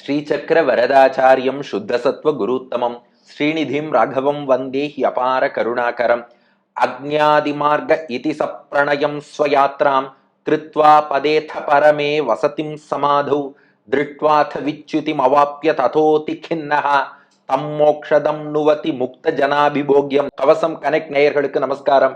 ஸ்ரீசக்கர வரதாச்சாரியம் சுத்தசத்வ குருத்தமம் ஸ்ரீநிதிம் ராகவம் வந்தே அபார கருணாகரம். அக்ஞாதிமார்க இதி சப்ரணயம் ஸ்வயாத்ராம். கிருத்வா பதேத பரமே வசதிம் சமாதௌ. திருட்வாத விச்சுதிம் அவாப்ய ததோதி கிண்ணஹா தம் மோக்ஷதம் நுவதி முக்த ஜனாபிபோக்யம் கவசம் கனெக்ட் நேயர்களுக்கு நமஸ்காரம்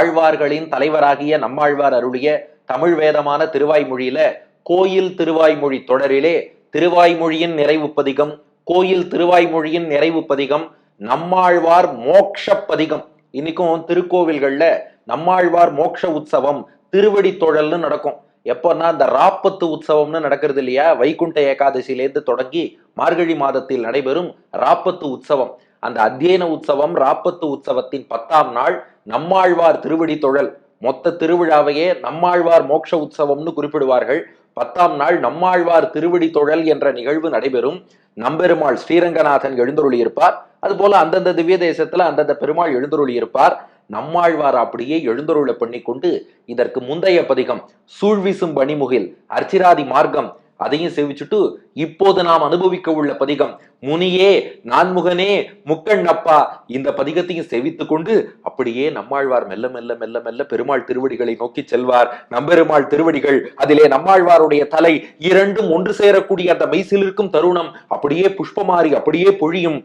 ஆழ்வார்களின் தலைவராகிய நம்மாழ்வார் அருளிய தமிழ் வேதமான திருவாய்மொழியில கோயில் திருவாய்மொழி தொடரிலே திருவாய்மொழியின் நிறைவு பதிகம் கோயில் திருவாய்மொழியின் நிறைவு பதிகம் நம்மாழ்வார் மோக்ஷ பதிகம். இன்னைக்கும் திருக்கோவில்கள்ல நம்மாழ்வார் மோக்ஷ உற்சவம் திருவடி தொழல்னு நடக்கும். எப்போன்னா இந்த ராப்பத்து உற்சவம்னு நடக்கிறது இல்லையா? வைகுண்ட ஏகாதசியிலேருந்து தொடங்கி மார்கழி மாதத்தில் நடைபெறும் ராப்பத்து உற்சவம். அந்த அத்தியன உற்சவம் ராப்பத்து உற்சவத்தின் பத்தாம் நாள் நம்மாழ்வார் திருவடி தொழல். மொத்த திருவிழாவையே நம்மாழ்வார் மோட்ச உற்சவம்னு குறிப்பிடுவார்கள். பத்தாம் நாள் நம்மாழ்வார் திருவடி தொழல் என்ற நிகழ்வு நடைபெறும். நம்பெருமாள் ஸ்ரீரங்கநாதன் எழுந்தருளி இருப்பார் அதுபோல அந்தந்த திவ்ய தேசத்துல அந்தந்த பெருமாள் எழுந்தருளி இருப்பார் நம்மாழ்வார் அப்படியே எழுந்தருளை பண்ணி கொண்டு இதற்கு முந்தைய பதிகம் சூழ்விசும் பணிமுகில் அர்ச்சிராதி மார்க்கம் அதையும் சேவிச்சுட்டு இப்போது நாம் அனுபவிக்க உள்ள பதிகம் முனியே நான்முகனே முக்கண்ணப்பா இந்த பதிகத்தையும் செவித்து கொண்டு அப்படியே நம்மாழ்வார் மெல்ல மெல்ல மெல்ல மெல்ல பெருமாள் திருவடிகளை நோக்கி செல்வார். நம்பெருமாள் திருவடிகள் அதிலே நம்மாழ்வாருடைய தலை இரண்டும் ஒன்று சேரக்கூடிய அந்த மெய்சிலிருக்கும் தருணம் அப்படியே புஷ்பமாரி அப்படியே பொழியும்.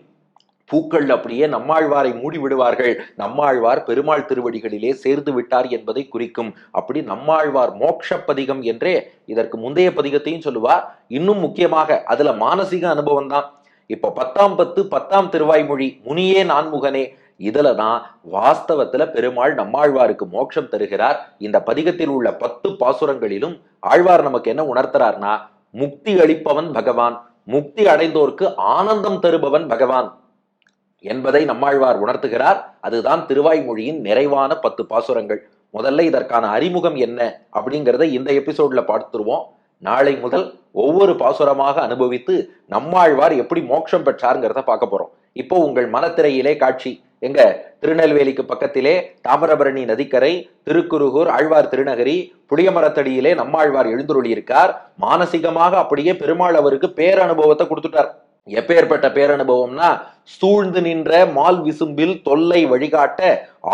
பூக்கள் அப்படியே நம்மாழ்வாரை மூடி விடுவார்கள் நம்மாழ்வார் பெருமாள் திருவடிகளிலே சேர்ந்து விட்டார் என்பதை குறிக்கும். அப்படி நம்மாழ்வார் மோட்ச பதிகம் என்றே இதற்கு முந்தைய பதிகத்தையும் சொல்லுவார் இன்னும் முக்கியமாக அதுல மானசீக அனுபவம் தான். இப்ப பத்தாம் பத்து பத்தாம் திருவாய்மொழி முனியே நான்முகனே இதுல தான் வாஸ்தவத்துல பெருமாள் நம்மாழ்வாருக்கு மோட்சம் தருகிறார். இந்த பதிகத்தில் உள்ள பத்து பாசுரங்களிலும் ஆழ்வார் நமக்கு என்ன உணர்த்துறார்னா முக்தி அளிப்பவன் பகவான். முக்தி அடைந்தோர்க்கு ஆனந்தம் தருபவன் பகவான். என்பதை நம்மாழ்வார் உணர்த்துகிறார். அதுதான் திருவாய்மொழியின் நிறைவான பத்து பாசுரங்கள். முதல்ல இதற்கான அறிமுகம் என்ன அப்படிங்கிறத இந்த எபிசோட்ல பார்த்துருவோம். நாளை முதல் ஒவ்வொரு பாசுரமாக அனுபவித்து நம்மாழ்வார் எப்படி மோட்சம் பெற்றாருங்கிறத பார்க்க போறோம். இப்போ உங்கள் மனத்திரையிலே காட்சி. எங்க திருநெல்வேலிக்கு பக்கத்திலே தாமிரபரணி நதிக்கரை திருக்குருகூர் ஆழ்வார் திருநகரி புளியமரத்தடியிலே நம்மாழ்வார் எழுந்துருளி இருக்கார் மானசீகமாக அப்படியே பெருமாள் அவருக்கு பேரனுபவத்தை கொடுத்துட்டார். எப்பேற்பட்ட பேரனுபவம்னா சூழ்ந்து நின்ற மால் விசும்பில் தொல்லை வழிகாட்ட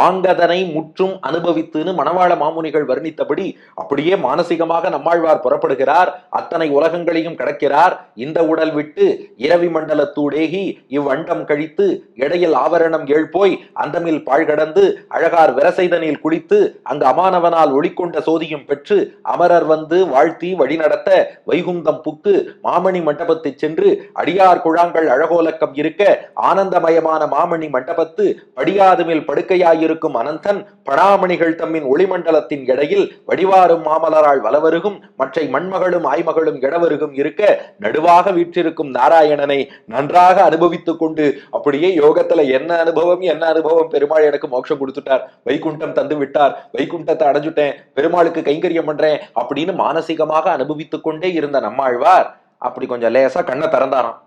ஆங்கதனை முற்றும் அனுபவித்துன்னு மணவாள மாமுனிகள் வர்ணித்தபடி அப்படியே மானசீகமாக நம்மாழ்வார் புறப்படுகிறார். அத்தனை உலகங்களையும் கடக்கிறார். இந்த உடல் விட்டு இரவி மண்டலத்தூடேகி இவ்வண்டம் கழித்து இடையில் ஆவரணம் ஏழ் போய் அந்தமில் பாழ்கடந்து அழகார் விரசைதனில் குளித்து அங்கு அமானவனால் ஒளிக்கொண்ட சோதியும் பெற்று அமரர் வந்து வாழ்த்தி வழிநடத்த வைகுந்தம் புக்கு மாமணி மண்டபத்தை சென்று அடியார் குழாங்கள் அழகோலக்கம் இருக்க ஆனந்தமயமான மாமணி மண்டபத்து படியாதுமில் படுக்கையாயிருக்கும் அனந்தன் படாமணிகள் தம்மின் ஒளிமண்டலத்தின் இடையில் வடிவாரும் மாமலரால் வலவருகும் மற்றை மண்மகளும் ஆய்மகளும் இடவருகும் இருக்க நடுவாக வீற்றிருக்கும் நாராயணனை நன்றாக அனுபவித்துக் கொண்டு அப்படியே யோகத்துல என்ன அனுபவம் என்ன அனுபவம்? பெருமாள் எனக்கு மோட்சம் கொடுத்துட்டார். வைகுண்டம் தந்து விட்டார். வைகுண்டத்தை அடைஞ்சுட்டேன். பெருமாளுக்கு கைங்கரியம் பண்றேன் அப்படின்னு மானசீகமாக அனுபவித்துக் கொண்டே இருந்த நம்மாழ்வார் அப்படி கொஞ்சம் லேசா கண்ணை திறந்தாராம்.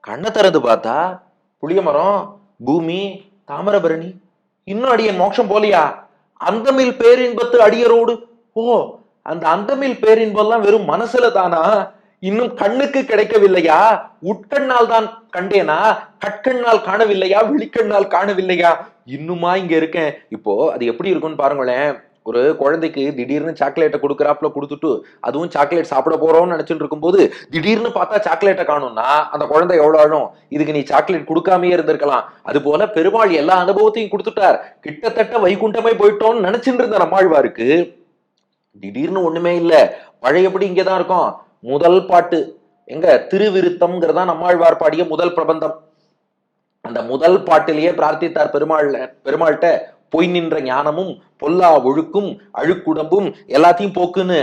கண்ணை திறந்து பார்த்தா புளியமரம் பூமி தாமிரபரணி. இன்னும் அடியன் மோட்சம் போலியா? அந்தமில் பேரின்பத்து அடியரோடு. ஓ அந்த அந்தமில் பேரின்பெல்லாம் வெறும் மனசுல தானா? இன்னும் கண்ணுக்கு கிடைக்கவில்லையா? உட்கண்ணால் தான் கண்டேனா? கட்கண்ணால் காணவில்லையா? வெளிக்கண்ணால் காணவில்லையா? இன்னுமா இங்க இருக்கேன். இப்போ அது எப்படி இருக்கும்னு பாருங்களேன். ஒரு குழந்தைக்கு திடீர்னு சாக்லேட்டை கொடுக்குறாப்புல கொடுத்துட்டு அதுவும் சாக்லேட் சாப்பிட போறோம்னு நினைச்சிட்டு இருக்கும்போது திடீர்னு பார்த்தா சாக்லேட்டை காணும்னா அந்த குழந்தை எவ்வளவு ஆழும்? இதுக்கு நீ சாக்லேட் கொடுக்காமயே இருந்திருக்கலாம். அது போல பெருமாள் எல்லா அனுபவத்தையும் கொடுத்துட்டார். கிட்டத்தட்ட வைகுண்டமே போயிட்டோம்னு நினைச்சிட்டு இருந்த நம்மாழ்வாருக்கு திடீர்னு ஒண்ணுமே இல்ல. பழையபடி இங்கதான் இருக்கும். முதல் பாட்டு. எங்க? திருவிருத்தம்ங்கிறதா நம்மாழ்வார் பாடிய முதல் பிரபந்தம். அந்த முதல் பாட்டிலேயே பிரார்த்தித்தார் பெருமாள் பெருமாள்கிட்ட பொய் நின்ற ஞானமும் பொல்லா ஒழுக்கும் அழுக்குடம்பும் எல்லாத்தையும் போக்குன்னு.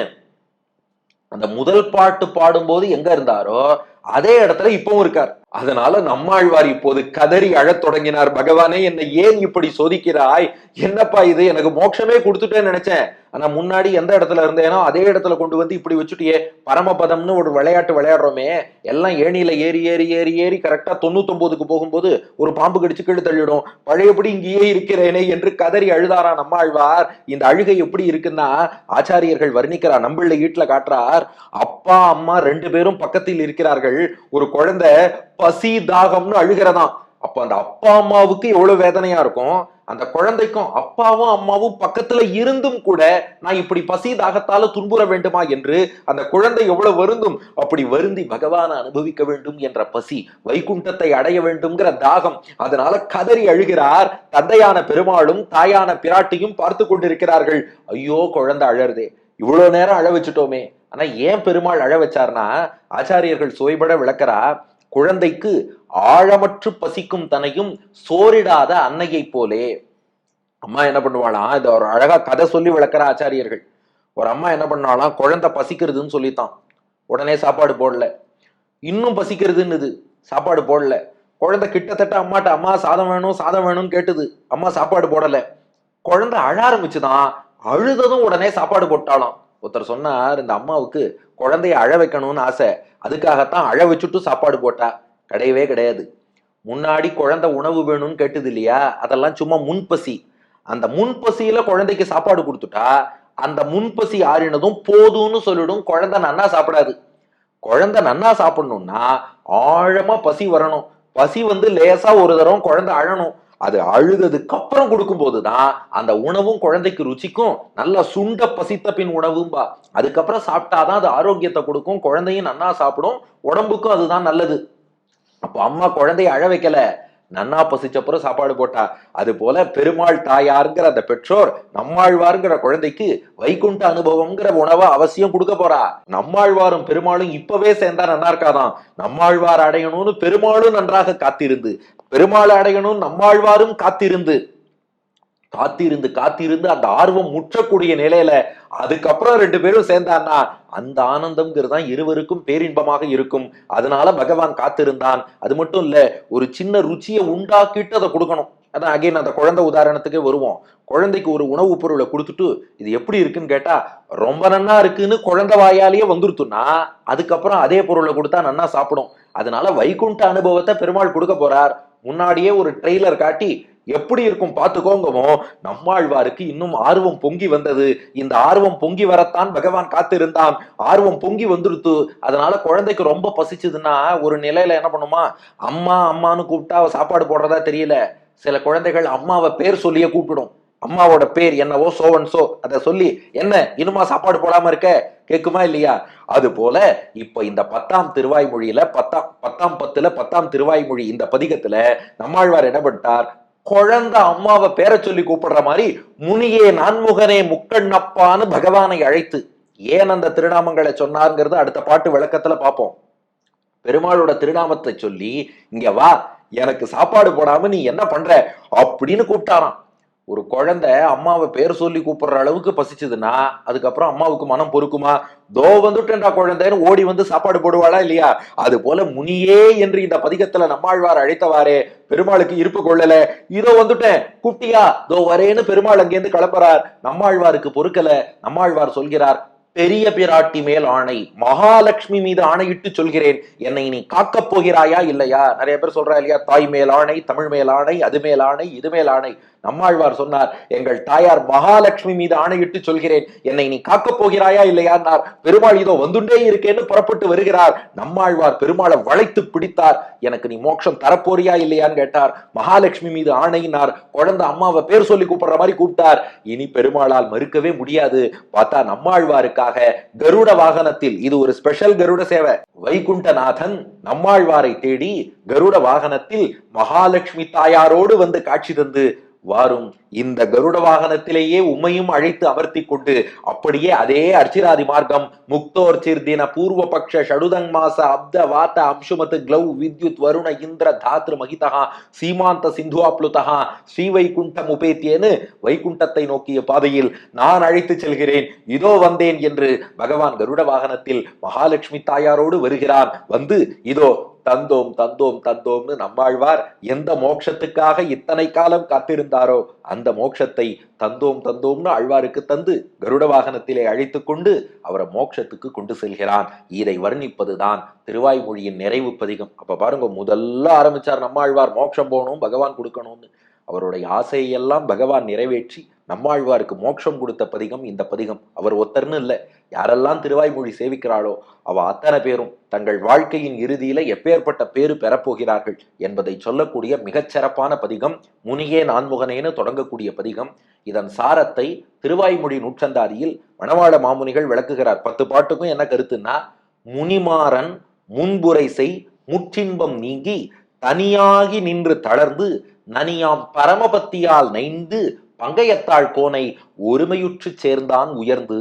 அந்த முதல் பாட்டு பாடும்போது எங்க இருந்தாரோ அதே இடத்துல இப்பவும் இருக்கார். அதனால நம்மாழ்வார் இப்போது கதறி அழத் தொடங்கினார். பகவானே என்னை ஏன் இப்படி சோதிக்கிறாய்? என்னப்பா இது? எனக்கு மோட்சமே கொடுத்துட்டேன்னு நினைச்சேன். ஆனா முன்னாடி எந்த இடத்துல இருந்தேனோ அதே இடத்துல கொண்டு வந்து இப்படி வச்சுட்டியே பரமபதம்னு ஒரு விளையாட்டு விளையாடுறோமே எல்லாம் ஏணியில ஏறி ஏறி ஏறி ஏறி கரெக்டா தொண்ணூத்தொன்பதுக்கு போகும்போது ஒரு பாம்பு கடிச்சு கீழே தள்ளிடும். பழையபடி இங்கேயே இருக்கிறேனே என்று கதறி அழுதாரா நம்மாழ்வார் இந்த அழுகை எப்படி இருக்குன்னா ஆச்சாரியர்கள் வர்ணிக்கிறார் நம்மள வீட்டுல காட்டுறார் அப்பா அம்மா ரெண்டு பேரும் பக்கத்தில் இருக்கிறார்கள். ஒரு குழந்தை பசி தாகம்னு அழுகிறதாம். அப்ப அந்த அப்பா அம்மாவுக்கு எவ்வளவு வேதனையா இருக்கும்? அந்த குழந்தைக்கும் அப்பாவும் அம்மாவும் பக்கத்துல இருந்தும் கூட நான் இப்படி பசி தாகத்தால துன்புற வேண்டுமா என்று அந்த குழந்தை எவ்வளவு வருந்தும்? அப்படி வருந்தி பகவானை அனுபவிக்க வேண்டும் என்ற பசி வைகுண்டத்தை அடைய வேண்டும்ங்கிற தாகம் அதனால கதறி அழுகிறார். தந்தையான பெருமாளும் தாயான பிராட்டியும் பார்த்து கொண்டிருக்கிறார்கள். ஐயோ குழந்தை அழறதே. இவ்வளவு நேரம் அழ வச்சுட்டோமே. ஆனா ஏன் பெருமாள் அழ வச்சார்னா ஆச்சாரியர்கள் சுவைபட விளக்கறா குழந்தைக்கு ஆழமற்று பசிக்கும் தனையும் சோரிடாத அன்னையை போலே. அம்மா என்ன பண்ணுவாளாம்? இது ஒரு அழகா கதை சொல்லி விளக்குற ஆச்சாரியர்கள். ஒரு அம்மா என்ன பண்ணாலாம் குழந்தை பசிக்கிறதுன்னு சொல்லித்தான். உடனே சாப்பாடு போடல. இன்னும் பசிக்கிறதுன்னுது. சாப்பாடு போடல. குழந்தை கிட்டத்தட்ட அம்மாட்ட அம்மா சாதம் வேணும் சாதம் வேணும்னு கேட்டுது. அம்மா சாப்பாடு போடல. குழந்தை அழ ஆரம்பிச்சுதான் அழுததும் உடனே சாப்பாடு போட்டாலாம் ஒருத்தர் சொன்னார் இந்த அம்மாவுக்கு குழந்தைய அழ வைக்கணும்னு ஆசை. அதுக்காகத்தான் அழ வச்சுட்டு சாப்பாடு போட்டா. கிடையவே கிடையாது. முன்னாடி குழந்தை உணவு வேணும்னு கேட்டது இல்லையா? அதெல்லாம் சும்மா முன்பசி. அந்த முன்பசியில குழந்தைக்கு சாப்பாடு கொடுத்துட்டா அந்த முன்பசி ஆறினதும் போதும்னு சொல்லிடும் குழந்தை நன்னா சாப்பிடாது. குழந்தை நன்னா சாப்பிடணும்னா ஆழமா பசி வரணும். பசி வந்து லேசா ஒரு தரம் குழந்தை அழணும். அது அழுததுக்கு அப்புறம் கொடுக்கும்போது தான் அந்த உணவும் குழந்தைக்கு ருச்சிக்கும் நல்லா சுண்ட பசித்த பின் உணவும்பா. அதுக்கப்புறம் சாப்பிட்டாதான் அது ஆரோக்கியத்தை கொடுக்கும். குழந்தையும் நன்னா சாப்பிடும். உடம்புக்கும் அதுதான் நல்லது. அப்போ அம்மா குழந்தைய அழ வைக்கல. நன்னா பசிச்சப்புறம் சாப்பாடு போட்டா. அது போல பெருமாள் தாயாருங்கிற அந்த பெற்றோர் நம்மாழ்வாருங்கிற குழந்தைக்கு வைகுண்ட அனுபவம்ங்கிற உணவை அவசியம் கொடுக்க போறா. நம்மாழ்வாரும் பெருமாளும் இப்பவே சேர்ந்தா நன்னா இருக்காதான். நம்மாழ்வார் அடையணும்னு பெருமாளும் நன்றாக காத்திருந்து. பெருமாள் அடையணும் நம்மாழ்வாரும் காத்திருந்து. காத்திருந்து காத்திருந்து அந்த ஆர்வம் முற்றக்கூடிய நிலையில அதுக்கப்புறம் ரெண்டு பேரும் சேர்ந்தான்னா அந்த ஆனந்தம்ங்கிறது தான் இருவருக்கும் பேரின்பமாக இருக்கும். அதனால பகவான் காத்திருந்தான். அது மட்டும் இல்ல ஒரு சின்ன ருச்சியை உண்டாக்கிட்டு அதை கொடுக்கணும். அதான் அகைன் அந்த குழந்தை உதாரணத்துக்கே வருவோம். குழந்தைக்கு ஒரு உணவுப் பொருளை கொடுத்துட்டு இது எப்படி இருக்குன்னு கேட்டா ரொம்ப நன்னா இருக்குன்னு குழந்தை வாயாலேயே வந்துருத்துன்னா அதுக்கப்புறம் அதே பொருளை கொடுத்தா நன்னா சாப்பிடும். அதனால வைகுண்ட அனுபவத்தை பெருமாள் கொடுக்க போறார். முன்னாடியே ஒரு ட்ரெய்லர் காட்டி எப்படி இருக்கும் பார்த்துக்கோங்கவும் நம்மாழ்வாருக்கு இன்னும் ஆர்வம் பொங்கி வந்தது. இந்த ஆர்வம் பொங்கி வரத்தான் பகவான் காத்திருந்தான். ஆர்வம் பொங்கி வந்துருத்து. அதனால குழந்தைக்கு ரொம்ப பசிச்சதுன்னா ஒரு நிலையில என்ன பண்ணுமா? அம்மா அம்மான்னு கூப்பிட்டா அவ சாப்பாடு போடுறதா தெரியல. சில குழந்தைகள் அம்மாவை பேர் சொல்லியே கூப்பிடும். அம்மாவோட பேர் என்னவோ சோவன் சோ அதை சொல்லி என்ன இன்னுமா சாப்பாடு போடாம இருக்க? கேக்குமா இல்லையா? அது போல இப்ப இந்த பத்தாம் திருவாய்மொழியில பத்தாம் பத்தாம் பத்துல பத்தாம் திருவாய்மொழி இந்த பதிகத்துல நம்மாழ்வார் என்ன பண்ணிட்டார்? குழந்தை அம்மாவை பேர சொல்லி கூப்பிடுற மாதிரி முனியே நான்முகனே முக்கண்ணப்பான்னு பகவானை அழைத்து ஏன் அந்த திருநாமங்களை சொன்னாருங்கிறது அடுத்த பாட்டு விளக்கத்துல பார்ப்போம். பெருமாளோட திருநாமத்தை சொல்லி இங்க வா எனக்கு சாப்பாடு போடாம நீ என்ன பண்ற? அப்படின்னு கூப்பிட்டாராம். ஒரு குழந்தை அம்மாவை பேர் சொல்லி கூப்பிடுற அளவுக்கு பசிச்சதுன்னா அதுக்கப்புறம் அம்மாவுக்கு மனம் பொறுக்குமா? தோ வந்துட்டேன்டா குழந்தைன்னு ஓடி வந்து சாப்பாடு போடுவாளா இல்லையா? அது போல முனியே என்று இந்த பதிகத்துல நம்மாழ்வார் அழைத்தவாறே பெருமாளுக்கு இருப்பு கொள்ளல. இதோ வந்துட்டேன் குட்டியா தோ வரேன்னு பெருமாள் அங்கேருந்து கிளம்புறார். நம்மாழ்வாருக்கு பொறுக்கல. நம்மாழ்வார் சொல்கிறார் பெரிய பிராட்டி மேல் ஆணை மகாலட்சுமி மீது ஆணையிட்டு சொல்கிறேன். என்னை நீ காக்கப் போகிறாயா இல்லையா? நிறைய பேர் சொல்றா இல்லையா தாய் மேல் ஆணை தமிழ் மேல் ஆணை அது மேல் ஆணை இது மேல் ஆணை. நம்மாழ்வார் சொன்னார் எங்கள் தாயார் மகாலட்சுமி மீது ஆணையிட்டு சொல்கிறேன். என்னை நீ காக்கப் போகிறாயா இல்லையான்னார் பெருமாள் இதோ வந்துட்டே இருக்கேன்னு புறப்பட்டு வருகிறார். நம்மாழ்வார் பெருமாளை வளைத்து பிடித்தார். எனக்கு நீ மோட்சம் தரப்போறியா இல்லையான்னு கேட்டார். மகாலட்சுமி மீது ஆணையினார். குழந்தை அம்மாவை பேர் சொல்லி கூப்பிடுற மாதிரி கூப்பிட்டார். இனி பெருமாளால் மறுக்கவே முடியாது. பார்த்தா நம்மாழ்வாருக்காக கருட வாகனத்தில் இது ஒரு ஸ்பெஷல் கருட சேவை. வைகுண்டநாதன் நம்மாழ்வாரை தேடி கருட வாகனத்தில் மகாலட்சுமி தாயாரோடு வந்து காட்சி தந்து வாரும். இந்த கருட வாகனத்திலேயே உம்மையும் அழைத்து அமர்த்தி கொண்டு அப்படியே அதே அர்ச்சிராதி மார்க்கம் முக்தோர் சிர்தின பூர்வ பக்ஷ ஷடுதங் மாச அப்த வாத்த அம்சுமத் க்ளௌ வித்யுத் வருண இந்திர தாத்ரு மகிதகா சீமாந்த சிந்துவாப்ளுதகா ஸ்ரீ வைகுண்டம் உபேத்தியேன்னு வைகுண்டத்தை நோக்கிய பாதையில் நான் அழைத்து செல்கிறேன். இதோ வந்தேன் என்று பகவான் கருட வாகனத்தில் மகாலட்சுமி தாயாரோடு வருகிறார். வந்து இதோ தந்தோம் தந்தோம் தந்தோம்னு நம்மாழ்வார் எந்த மோட்சத்துக்காக இத்தனை காலம் காத்திருந்தாரோ அந்த மோட்சத்தை தந்தோம் தந்தோம்னு ஆழ்வாருக்கு தந்து கருட வாகனத்திலே அழைத்து கொண்டு அவரை மோட்சத்துக்கு கொண்டு செல்கிறான். இதை வர்ணிப்பதுதான் திருவாய்மொழியின் நிறைவு பதிகம். அப்ப பாருங்க முதல்ல ஆரம்பிச்சார் நம்மாழ்வார் மோட்சம் போகணும் பகவான் கொடுக்கணும்னு. அவருடைய ஆசையெல்லாம் பகவான் நிறைவேற்றி நம்மாழ்வாருக்கு மோட்சம் கொடுத்த பதிகம் இந்த பதிகம். அவர் ஒத்தர்னு இல்லை. யாரெல்லாம் திருவாய்மொழி சேவிக்கிறாளோ அவ அத்தனை பேரும் தங்கள் வாழ்க்கையின் இறுதியில எப்பேற்பட்ட பேரு பெறப்போகிறார்கள் என்பதை சொல்லக்கூடிய மிகச்சிறப்பான பதிகம் முனியே நான்முகனேன்னு தொடங்கக்கூடிய பதிகம். இதன் சாரத்தை திருவாய்மொழி நூற்றந்தாதியில் மணவாள மாமுனிகள் விளக்குகிறார். பத்து பாட்டுக்கும் என்ன கருத்துன்னா முனிமாறன் முன்புரை செய் முற்றின்பம் நீங்கி தனியாகி நின்று தளர்ந்து நனியாம் பரமபத்தியால் நைந்து பங்கையத்தாள் கோனை ஒருமையுற்று சேர்ந்தான் உயர்ந்து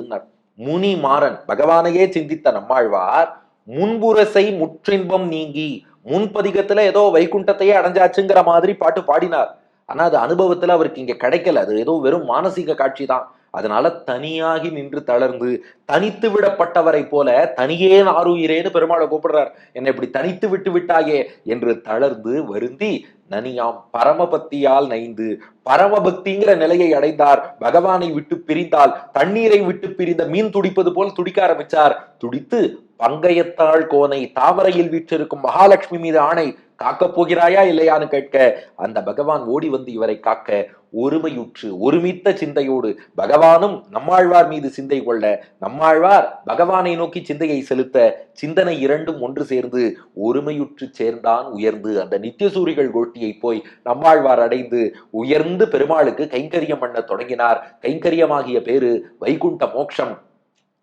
முனி மாறன் பகவானையே சிந்தித்த நம்மாழ்வார் முன்புரசை முற்றின்பம் நீங்கி முன்பதிகத்துல ஏதோ வைகுண்டத்தையே அடைஞ்சாச்சுங்கிற மாதிரி பாட்டு பாடினார். ஆனா அது அனுபவத்துல அவருக்கு இங்க கிடைக்கல. அது ஏதோ வெறும் மானசீக காட்சி தான் அதனால தனியாகி நின்று தளர்ந்து தனித்து விடப்பட்டவரை போல தனியே நாருயிரேன்னு பெருமாளை கூப்பிடுறார். என்னை இப்படி தனித்து விட்டு விட்டாயே என்று தளர்ந்து வருந்தி நனியாம் பரமபக்தியால் நைந்து. பரமபக்திங்கிற நிலையை அடைந்தார். பகவானை விட்டு பிரிந்தால் தண்ணீரை விட்டு பிரிந்த மீன் துடிப்பது போல் துடிக்க ஆரம்பிச்சார். துடித்து பங்கயத்தாள் கோனை தாமரையில் வீற்றிருக்கும் மகாலட்சுமி மீது ஆணை காக்கப் போகிறாயா இல்லையான்னு கேட்க அந்த பகவான் ஓடி வந்து இவரை காக்க ஒருமையுற்று ஒருமித்த சிந்தையோடு பகவானும் நம்மாழ்வார் மீது சிந்தை கொள்ள நம்மாழ்வார் பகவானை நோக்கி சிந்தையை செலுத்த சிந்தனை இரண்டும் ஒன்று சேர்ந்து ஒருமையுற்று சேர்ந்தான் உயர்ந்து. அந்த நித்தியசூரிகள் கோட்டியை போய் நம்மாழ்வார் அடைந்து உயர்ந்து பெருமாளுக்கு கைங்கரியம் பண்ண தொடங்கினார். கைங்கரியமாகிய பேரு வைகுண்ட மோட்சம்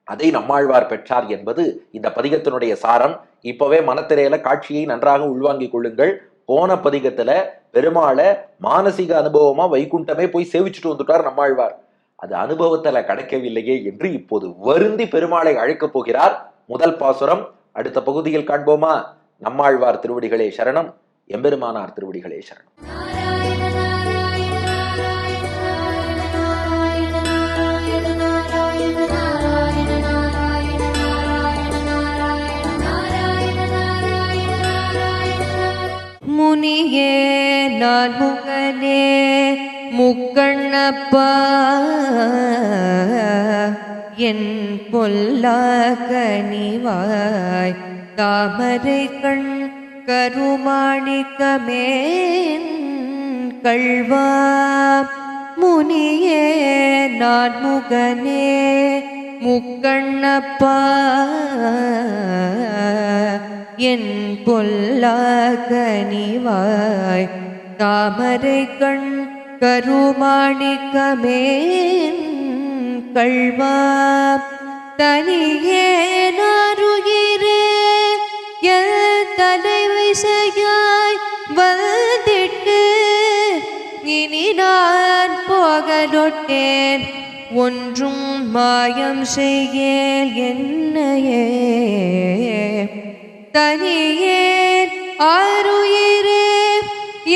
அதை நம்மாழ்வார் பெற்றார் என்பது இந்த பதிகத்தினுடைய சாரம். இப்பவே மனத்திரையில காட்சியை நன்றாக உள்வாங்கிக் கொள்ளுங்கள். போன பதிகத்துல பெருமாளை மானசீக அனுபவமா வைகுண்டமே போய் சேவிச்சுட்டு வந்துட்டார் நம்மாழ்வார். அது அனுபவத்துல கிடைக்கவில்லையே என்று இப்போது வருந்தி பெருமாளை அழைக்கப் போகிறார் முதல் பாசுரம். அடுத்த பகுதியில் காண்போமா? நம்மாழ்வார் திருவடிகளே சரணம். எம்பெருமானார் திருவடிகளே சரணம். முனியே நான் முகனே முக்கண்ணப்பா என் பொல்லா கனிவாய் தாமரை கண் கருமாணிக்கமேன் கள்வா முனியே நான் முகனே முக்கண்ணப்பா என் பொல்லாகனிவாய் தாமரை கண் கருமாணிக்கமேன் கள்வா. தனியே நாருகிறே எல் செய்யாய் வந்திட்டு இனி நான் போகலொட்டேன். ஒன்றும் மாயம் செய்யேல் என்னையே. தனியேர் ஆறுயிரே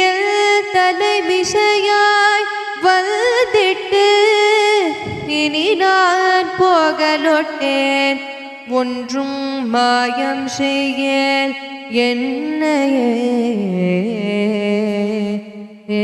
எல் தலைவிசையாய் வந்திட்டு இனி நான் போகலொட்டேன். ஒன்றும் மாயம் செய்யேல் என்னையே. ஏ